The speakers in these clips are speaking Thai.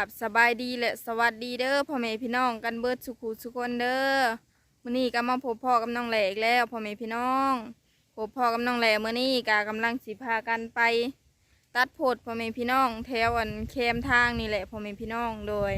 กับสบายดีและสวัสดีเด้อพ่อแม่พี่น้องกันเบิดสุขุสุกคนเด้อมื้อนี้ก็มาพบพ่อกับน้องแหลกแล้วพ่อแม่พี่น้องพบพ่อกับน้องแหลมื้อนี้ก็กำลังสิพากันไป ตัดโพดพ่อแม่พี่น้อง แถวอันแคมทางนี่แหละพ่อแม่พี่น้องโดย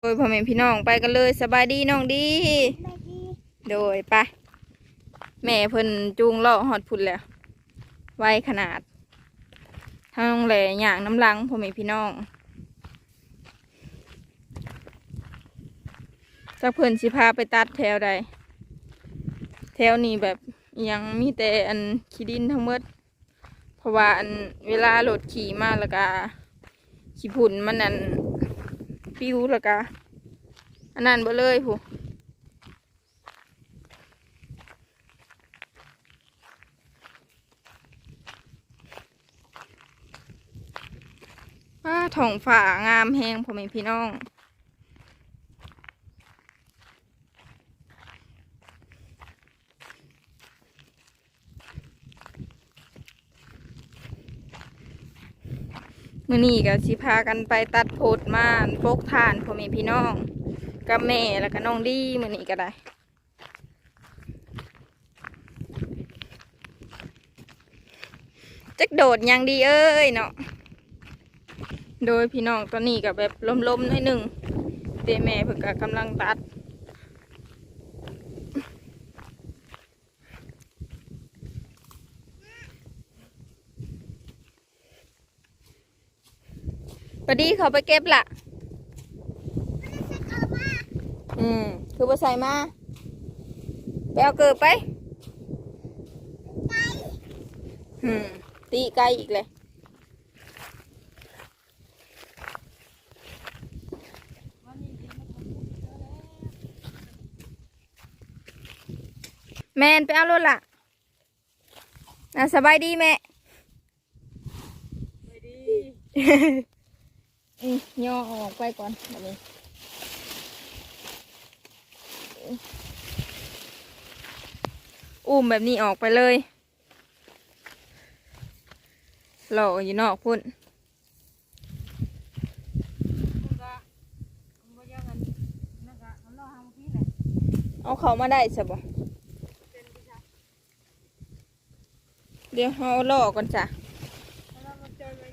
โดยพ่อแม่พี่น้องไปกันเลยสบายดีน้องดี โดยไปแม่เพิ่นจูงเลาะฮอดพุ่นแล้วไวขนาดทางน้องแหล่อย่างน้ำลังพ่อแม่พี่น้อง จากเพิ่นสิพาไปตัดแถวใด แถวนี้แบบยังมีแต่อันขี้ดินทั้งหมด เพราะว่าอันเวลารถขี่มาแล้วก็ขี้ผุ่นมันอันปิ้วแล้วก็อันนั้นเบ่เลยผู้ว่าท้องฝ่างามแหงพ่อแม่พี่น้อง มื่อนี้ก็สิพากันไปตัดโพดมาโปกทานพ่อแม่พี่น้องกับแม่แล้วก็น้องดีมื่อนี้ก็ได้จักโดดยังดีเอ้ยเนาะโดยพี่น้องตอนนี้ก็แบบล้มๆหน่อยหนึ่งเตแม่เพิ่งก็กำลังตัด ปดีเขาไปเก็บละอืม คือไปใส่มาไปเอาเกิดไปอืม ตีไกลอีกเลยแม่นไปเอารถละอะสบายดีแม่ไม่ดีอืม ย่อออกไปก่อนแบบนี้อุ้มแบบนี้ออกไปเลยหล่ออยู่นอกพุ่นเอาเขามาได้ใช่บ่เป็นที่ชักเดี๋ยวเอาล่อก่อนจ้ะ แล้วมันเจอเลย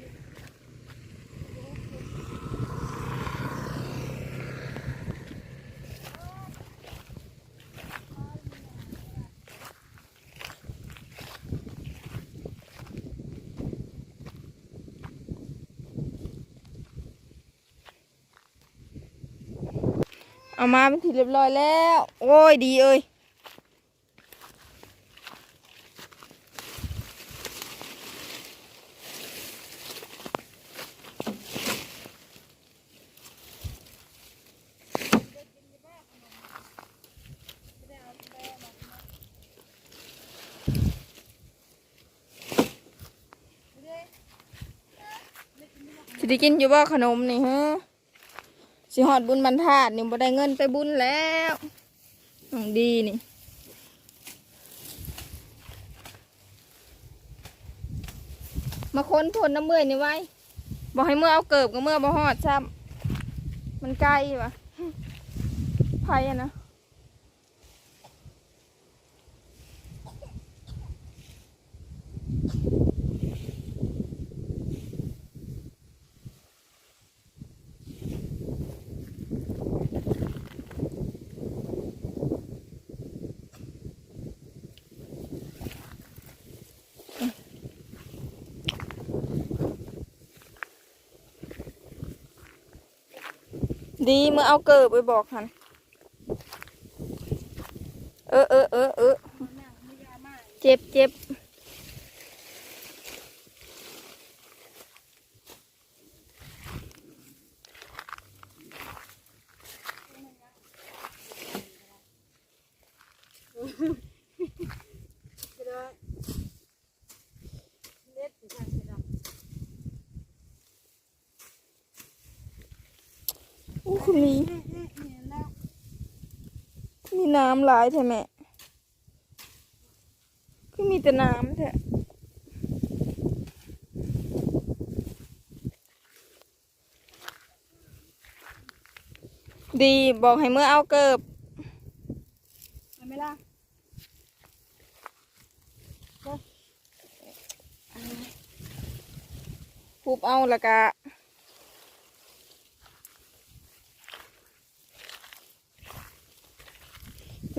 เอามาเป็นทีเรียบร้อยแล้ว โอ้ยดีเอ้ยสิได้กินอยู่บ่ขนมนี่ฮะ สิหอดบุญบรรทัดนี่บ่ได้เงินไปบุญแล้วของดีนี่มาค้นทนน้ำเมื่อยนี่ไว้บอกให้เมื่อเอาเกิบก็เมื่อบ่หอดซ้ำมันไกลวะไพ่นะ ดีเมื่อเอาเกิบไปบอกหันเออเออเออเออเจ็บเจ็บ ก็ได้เล็ดที่ชักเสร็จแล้ว อู้ คือมีเอ๊ะเอ๊ะเห็นแล้วมีน้ำหลายแท้แม่คือมีแต่น้ำแท้ดีบอกให้เมื่อเอาเกิบเอาไหมล่ะพูบเอาแล้วก็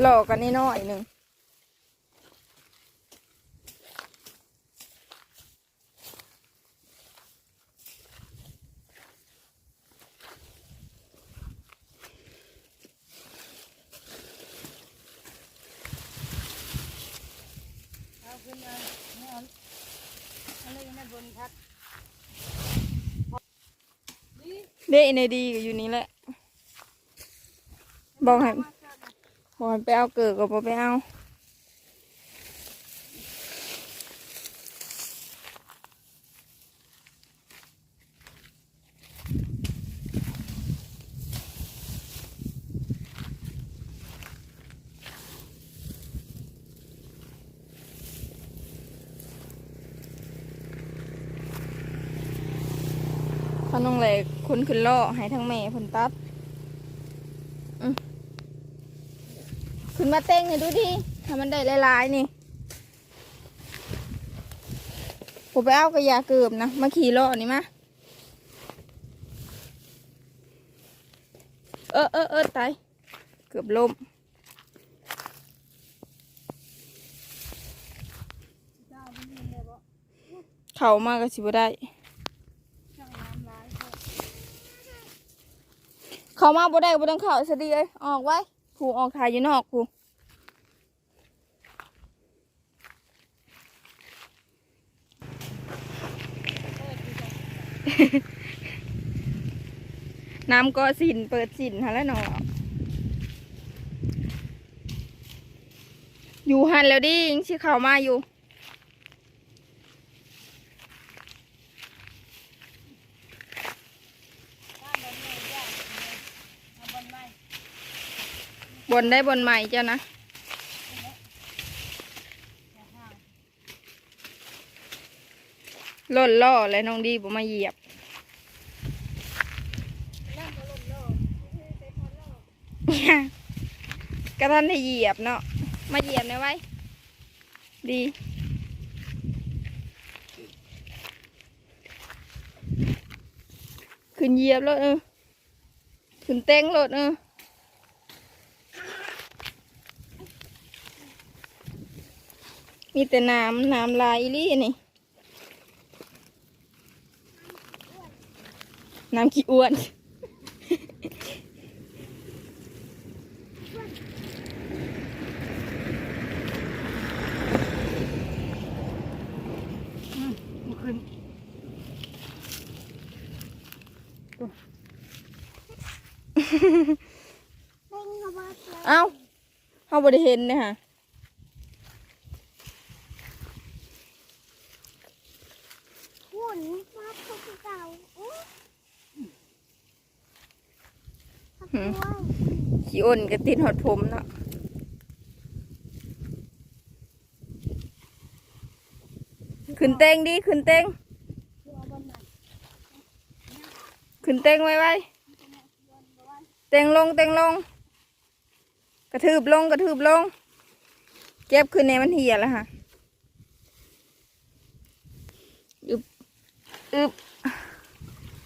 หลอกกันนิดหน่อยหนึ่งเอาขึ้นมาเอาเอาเลยนะบนพัดนี่เด้ในดีก็อยู่นี่แหละบอกให้มาจ้ะนะ บอกให้ไปเอาเกิดก็บอกไปเอาพอน้องเล็กคุณขึ้นล่อให้ทั้งแม่เพิ่นตัดอื ขึ้นมาเต้งให้ดูดิถ้ามันได้หลายๆนี่ผมไปเอากระยาเกือบนะ มาขี่ล่อนี่มาเออเออเออตายเกือบล้มเจ้มเข่ามากก็สิบได้เจ้าน้ำลายเขาเข้ามาบ่ได้บ่ต้องเข้าสดีเอ้ยออกไว้ ผูออกขายอยู่นอกผูน้ำก็สินเปิดสินฮะแล้วเนาะอยู่หันแล้วดิยังชิเข้ามาอยู่ บ้านเราเนี่ยยากเอาบนไม้ บนได้บนใหม่เจ้านะหล่นล่อเลยน้องดีบ่มาเหยียบก็ลมโลกเฮ้ยไปพอโลกก็ท่านให้เหยียบเนาะ มาเหยียบหน่อยไว้ ดีขึ้นเหยียบรถเออขึ้นเต้งรถเออ มีแต่น้ำน้ำลายอีหลี่นี่น้ำขี้อ้วนอืมมันขึ้นเอ้าเขาบ่ได้เห็นเลยค่ะ หุ่นมาพบเก่าอู้พักด้วย ขี้ อ้นก็ติดหอดผมเนาะขึ้นเต้งดิขึ้นเต้งขึ้นเต้งไว้ไว้เต้งลงเต้งลง กระทืบลงกระทืบลง เก็บขึ้นในมันเหี่ยแล้วค่ะอึบอึบ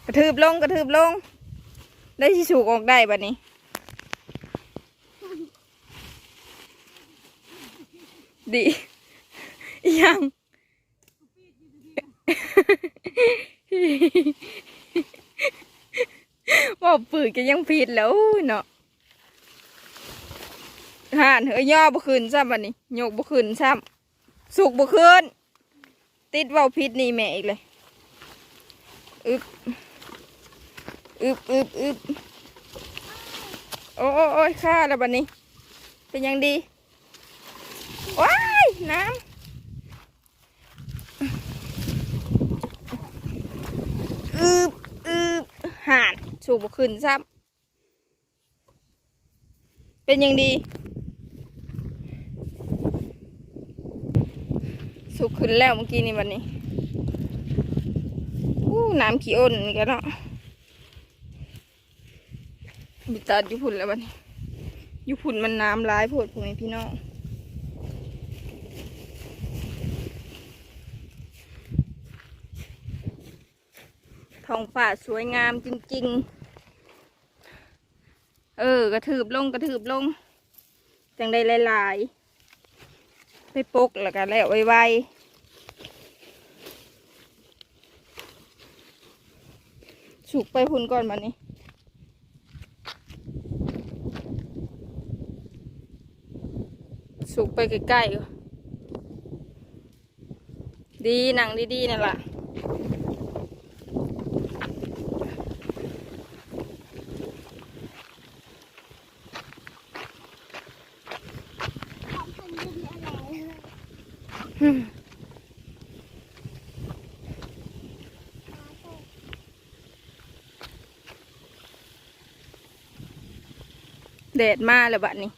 กระทืบลงกระทืบลง ได้ที่สูกออกได้บัดนี้ ดียังว่าปืนก็ยังผิดแล้วเนาะห่านเฮ้ยย่อบ่ขึ้นซ้ำบัดนี้โยกบ่ขึ้นซ้ำสุกบ่ขึ้นติดว้าผิดนี่แม่อีกเลยอึบอึบอึบอึบโอ้โอ้โอ้ยฆ่าแล้วบัดนี้ เป็นยังดี ว้ายน้ำอึบอึบห่านสูบขึ้นซ้ำเป็นยังดีสุกขึ้นแล้วเมื่อกี้นี่วันนี้อู้น้ำขี้อ้นนี่กันเนาะบิตัดอยู่พุ่นแล้วบัดนี้อยู่พุ่นมันน้ำร้ายโพดพ่อแม่พี่น้อง ท้องฟ้าสวยงามจริง ๆ เออกระถืบลงกระถืบลง จังได้หลายๆ ไปปกแล้วก็แล้วไวๆสุกไปพุ่นก่อนบัดนี้สุกไปใกล้ๆดีหนังดีๆนั่นล่ะ ของคนดินอะไรเลย อืม แดดมาแล้วบัดนี้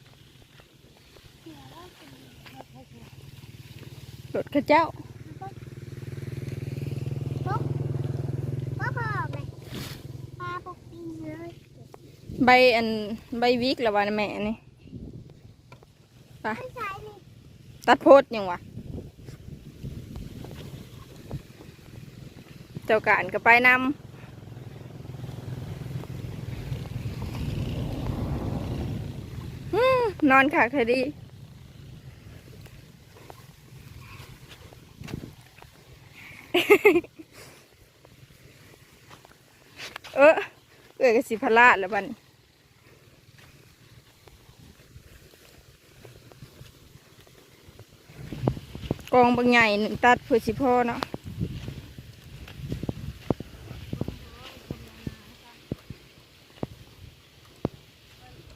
รถข้าเจ้าใบอันใบวิกแล้ววะแม่นี่ปไม่ใช่นี่ตัดโพดยังวะเจ้าการก็ไปนำอืม นอนค่ะคดีเออเอ้ยกสิพลาดแล้วบันกองบางใหญ่หนึ่งตัดเพื่อสิพ่อเนาะ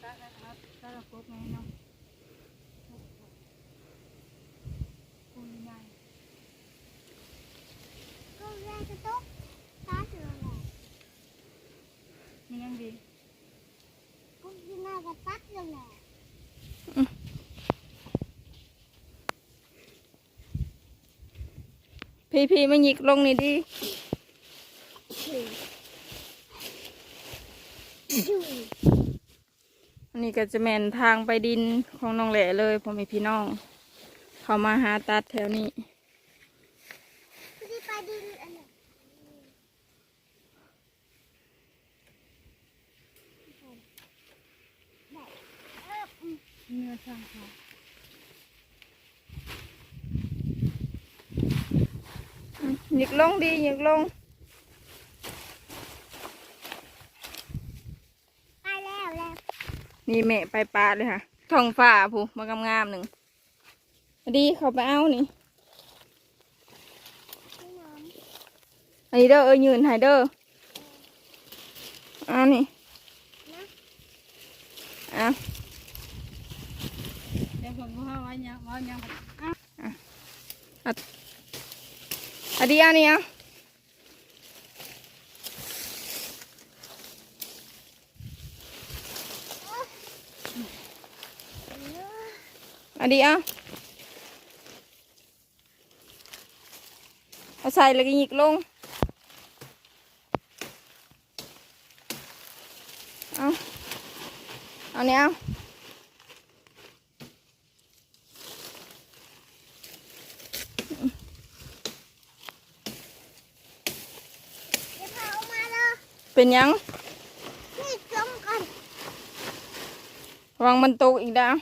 ตาตาตาตาโคตรไงเนาะคุณยาย ก็แรกจะตุ๊กตาเสือแหละ มียังดี ก็กินหน้ากับตักยแหละพี่พี่ไม่หยิกลงนี่ดิอันนี้ก็จะแมนทางไปดินของน้องแหล่เลยพ่อแม่พี่น้อง เขามาหาตัดแถวนี้ ไม่ได้ไปดินอะไร เนื้อช่างเขาหยิกลงดีหยิกลง ไปแล้วแล้วนี่แม่ไปปลาเลยค่ะท้องฟ้าผู้มางามๆหนึ่งพอดีเขาไปเอานี่พี่น้องอันนี้เด้อเออยืนให้เด้อเอานี่เอา เดี๋ ยวผมก็ว่าไว้ยังว่ายัง อันนี้เอานี่เอาอันนี้เอาเอาใส่แล้วก็หยิกลงเอาเอาเนี่ยเอา เดี๋ยวพาออกมาเลย เป็นหยังนี่จมกันวางมันตกอีกดาว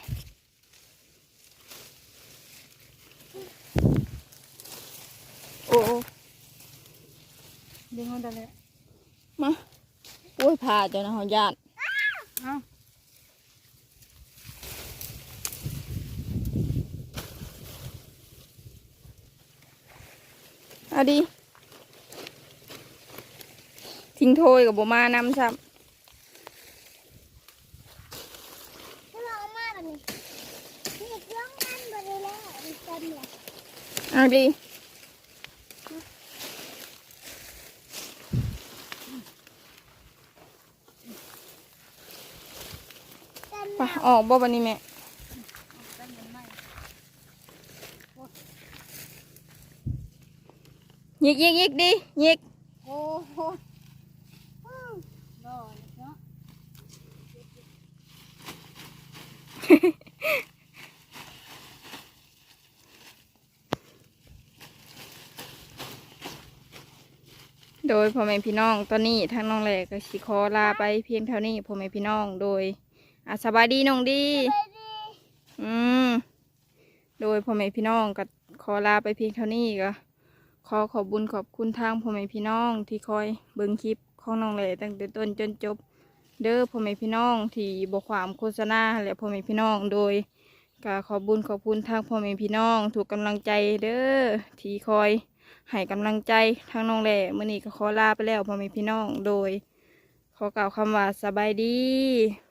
โอ้โอ้ดึงมันได้เลยมาโอ้ยผ่าเจ้านะเขาญาติเอ้าเอาดี ทิ้งโทยกับโบมานำซ้ ถ้าเราออกมาแบบนี้นี่จ้องกันไปเลยแล้วมันเต็มเลย ำเอาดี เต็ม ไปออกบ่บันนี้แม่ ตั้งกันไม่ ยิกยิกยิกดิยิก โอ้ โดยพ่อแม่พี่น้องตอนนี้ทางน้องแหลกก็สิขอลาไปเพียงเท่านี้พ่อแม่พี่น้องโดยอาสบายดีน้องดีไปดี อืมโดยพ่อแม่พี่น้องก็ขอลาไปเพียงเท่านี้ก็ขอขอบบุญขอบคุณทางพ่อแม่พี่น้องที่คอยเบิ่งคลิปของน้องแหลตั้งแต่ต้นจนจบ เด้อพ่อแม่พี่น้องที่บกความโฆษณาและพ่อแม่พี่น้องโดยก็ขอบุญขอบคุณทางพ่อแม่พี่น้อง ถูกกำลังใจเด้อที่คอย ให้กำลังใจทางน้องแหล่มื่อนี้ก็ขอลาไปแล้วพ่อแม่พี่น้องโดย ขอกล่าวคำว่าสบายดี